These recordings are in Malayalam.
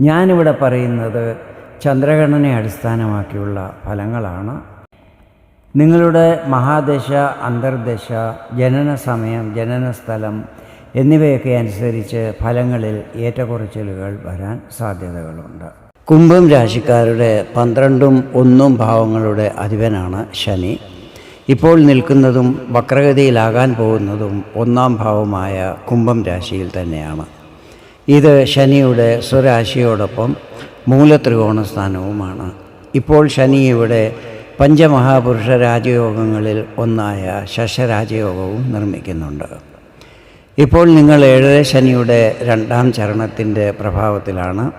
ഞാനിവിടെ പറയുന്നത് ചന്ദ്രഗണനെ അടിസ്ഥാനമാക്കിയുള്ള ഫലങ്ങളാണ്. നിങ്ങളുടെ മഹാദശ അന്തർദശ ജനന സമയം ജനന സ്ഥലം എന്നിവയൊക്കെ അനുസരിച്ച് ഫലങ്ങളിൽ ഏറ്റക്കുറച്ചിലുകൾ വരാൻ സാധ്യതകളുണ്ട്. കുംഭം രാശിക്കാരുടെ പന്ത്രണ്ടും ഒന്നും ഭാവങ്ങളുടെ അധിപനാണ് ശനി. ഇപ്പോൾ നിൽക്കുന്നതും വക്രഗതിയിലാകാൻ പോകുന്നതും ഒന്നാം ഭാവമായ കുംഭം രാശിയിൽ തന്നെയാണ്. ഇത് ശനിയുടെ സ്വരാശിയോടൊപ്പം മൂലത്രികോണ സ്ഥാനവുമാണ് ഇപ്പോൾ ശനി ഇവിടെ പഞ്ചമഹാപുരുഷ രാജയോഗങ്ങളിൽ ഒന്നായ ശശരാജയോഗവും നിർമ്മിക്കുന്നുണ്ട്. ഇപ്പോൾ നിങ്ങൾ ഏഴര ശനിയുടെ രണ്ടാം ചരണത്തിന്റെ പ്രഭാവത്തിലാണ്.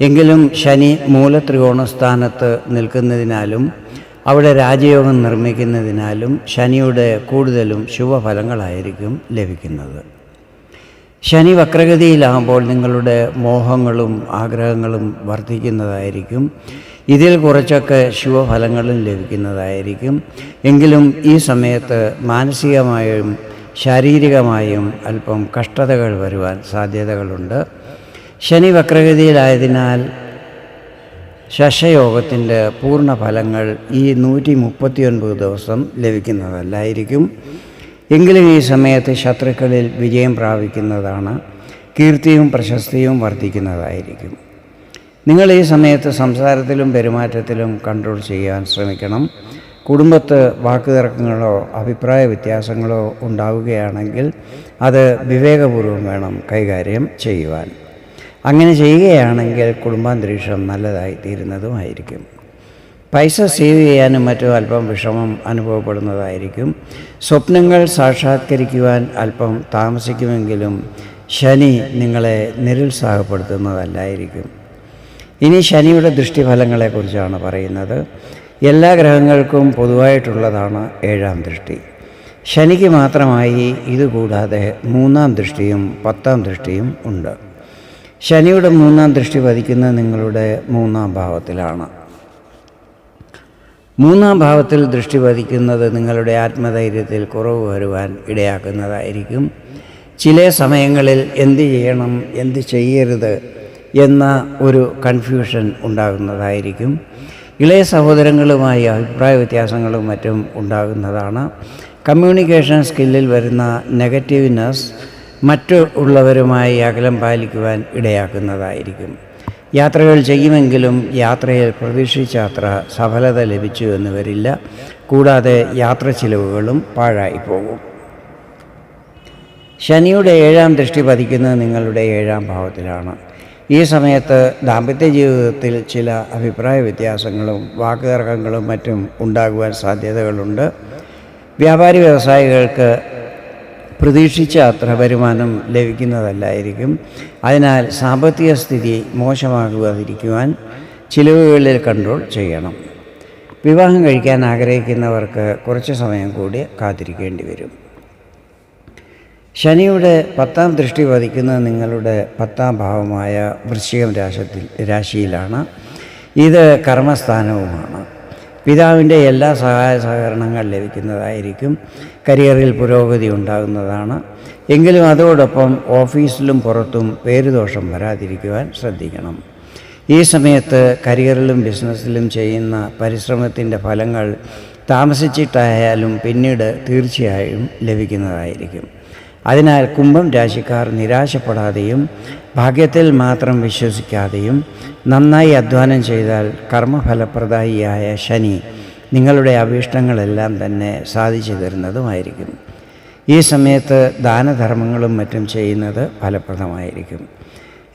എങ്കിലും ശനി മൂലത്രികോണ സ്ഥാനത്ത് നിൽക്കുന്നതിനാലും അവിടെ രാജയോഗം നിർമ്മിക്കുന്നതിനാലും ശനിയുടെ കൂടുതലും ശുഭഫലങ്ങളായിരിക്കും ലഭിക്കുന്നത്. ശനി വക്രഗതിയിലാകുമ്പോൾ നിങ്ങളുടെ മോഹങ്ങളും ആഗ്രഹങ്ങളും വർദ്ധിക്കുന്നതായിരിക്കും. ഇതിൽ കുറച്ചൊക്കെ ശുഭഫലങ്ങളും ലഭിക്കുന്നതായിരിക്കും. എങ്കിലും ഈ സമയത്ത് മാനസികമായും ശാരീരികമായും അല്പം കഷ്ടതകൾ വരുവാൻ സാധ്യതകളുണ്ട്. ശനി വക്രഗതിയിലായതിനാൽ ശശയോഗത്തിന്റെ പൂർണ ഫലങ്ങൾ ഈ നൂറ്റി മുപ്പത്തിയൊൻപത് ദിവസം ലഭിക്കുന്നതല്ലായിരിക്കും. എങ്കിലും ഈ സമയത്ത് ശത്രുക്കളിൽ വിജയം പ്രാപിക്കുന്നതാണ് കീർത്തിയും പ്രശസ്തിയും വർദ്ധിക്കുന്നതായിരിക്കും. നിങ്ങൾ ഈ സമയത്ത് സംസാരത്തിലും പെരുമാറ്റത്തിലും കൺട്രോൾ ചെയ്യാൻ ശ്രമിക്കണം. കുടുംബത്ത് വാക്കുതർക്കങ്ങളോ അഭിപ്രായ വ്യത്യാസങ്ങളോ ഉണ്ടാവുകയാണെങ്കിൽ അത് വിവേകപൂർവം വേണം കൈകാര്യം ചെയ്യുവാൻ. അങ്ങനെ ചെയ്യുകയാണെങ്കിൽ കുടുംബാന്തരീക്ഷം നല്ലതായി തീരുന്നതുമായിരിക്കും പൈസ സേവ് ചെയ്യാനും മറ്റും അല്പം വിഷമം അനുഭവപ്പെടുന്നതായിരിക്കും. സ്വപ്നങ്ങൾ സാക്ഷാത്കരിക്കുവാൻ അല്പം താമസിക്കുമെങ്കിലും ശനി നിങ്ങളെ നിരുത്സാഹപ്പെടുത്തുന്നതല്ലായിരിക്കും. ഇനി ശനിയുടെ ദൃഷ്ടിഫലങ്ങളെക്കുറിച്ചാണ് പറയുന്നത്. എല്ലാ ഗ്രഹങ്ങൾക്കും പൊതുവായിട്ടുള്ളതാണ് ഏഴാം ദൃഷ്ടി. ശനിക്ക് മാത്രമായി ഇതുകൂടാതെ മൂന്നാം ദൃഷ്ടിയും പത്താം ദൃഷ്ടിയും ഉണ്ട്. ശനിയുടെ മൂന്നാം ദൃഷ്ടി പതിക്കുന്നത് നിങ്ങളുടെ മൂന്നാം ഭാവത്തിലാണ്. മൂന്നാം ഭാവത്തിൽ ദൃഷ്ടി പതിക്കുന്നത് നിങ്ങളുടെ ആത്മധൈര്യത്തിൽ കുറവ് വരുവാൻ ഇടയാക്കുന്നതായിരിക്കും. ചില സമയങ്ങളിൽ എന്ത് ചെയ്യണം എന്ത് ചെയ്യരുത് എന്ന ഒരു കൺഫ്യൂഷൻ ഉണ്ടാകുന്നതായിരിക്കും. ഇളയ സഹോദരങ്ങളുമായി അഭിപ്രായ വ്യത്യാസങ്ങളും മറ്റും ഉണ്ടാകുന്നതാണ്. കമ്മ്യൂണിക്കേഷൻ സ്കില്ലിൽ വരുന്ന നെഗറ്റീവ്നെസ് മറ്റുള്ളവരുമായി അകലം പാലിക്കുവാൻ ഇടയാക്കുന്നതായിരിക്കും. യാത്രകൾ ചെയ്യുമെങ്കിലും യാത്രയിൽ പ്രതീക്ഷിച്ചത്ര സഫലത ലഭിച്ചു എന്ന് വരില്ല കൂടാതെ യാത്ര ചിലവുകളും പാഴായി പോകും. ശനിയുടെ ഏഴാം ദൃഷ്ടി പതിക്കുന്നത് നിങ്ങളുടെ ഏഴാം ഭാവത്തിലാണ്. ഈ സമയത്ത് ദാമ്പത്യ ജീവിതത്തിൽ ചില അഭിപ്രായ വ്യത്യാസങ്ങളും വാക്കുതർക്കങ്ങളും മറ്റും ഉണ്ടാകുവാൻ സാധ്യതകളുണ്ട്. വ്യാപാരി വ്യവസായികൾക്ക് പ്രതീക്ഷിച്ച അത്ര വരുമാനം ലഭിക്കുന്നതല്ലായിരിക്കും. അതിനാൽ സാമ്പത്തിക സ്ഥിതി മോശമാകാതിരിക്കുവാൻ ചിലവുകളിൽ കൺട്രോൾ ചെയ്യണം. വിവാഹം കഴിക്കാൻ ആഗ്രഹിക്കുന്നവർക്ക് കുറച്ച് സമയം കൂടി കാത്തിരിക്കേണ്ടി വരും. ശനിയുടെ പത്താം ദൃഷ്ടി വധിക്കുന്ന നിങ്ങളുടെ പത്താം ഭാവമായ വൃശ്ചികം രാശത്തിൽ രാശിയിലാണ്. ഇത് കർമ്മസ്ഥാനവുമാണ്. പിതാവിന്റെ എല്ലാ സഹായ സഹകരണങ്ങൾ ലഭിക്കുന്നതായിരിക്കും. കരിയറിൽ പുരോഗതി ഉണ്ടാകുന്നതാണ്. എങ്കിലും അതോടൊപ്പം ഓഫീസിലും പുറത്തും പേരുദോഷം വരാതിരിക്കുവാൻ ശ്രദ്ധിക്കണം. ഈ സമയത്ത് കരിയറിലും ബിസിനസ്സിലും ചെയ്യുന്ന പരിശ്രമത്തിന്റെ ഫലങ്ങൾ താമസിച്ചിട്ടായാലും പിന്നീട് തീർച്ചയായും ലഭിക്കുന്നതായിരിക്കും. അതിനാൽ കുംഭം രാശിക്കാർ നിരാശപ്പെടാതെയും ഭാഗ്യത്തിൽ മാത്രം വിശ്വസിക്കാതെയും നന്നായി അധ്വാനം ചെയ്താൽ കർമ്മഫലപ്രദായിയായ ശനി നിങ്ങളുടെ അഭീഷ്ടങ്ങളെല്ലാം തന്നെ സാധിച്ചു തരുന്നതുമായിരിക്കും. ഈ സമയത്ത് ദാനധർമ്മങ്ങളും മറ്റും ചെയ്യുന്നത് ഫലപ്രദമായിരിക്കും.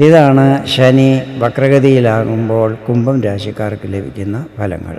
ഇതാണ് ശനി വക്രഗതിയിലാകുമ്പോൾ കുംഭം രാശിക്കാർക്ക് ലഭിക്കുന്ന ഫലങ്ങൾ.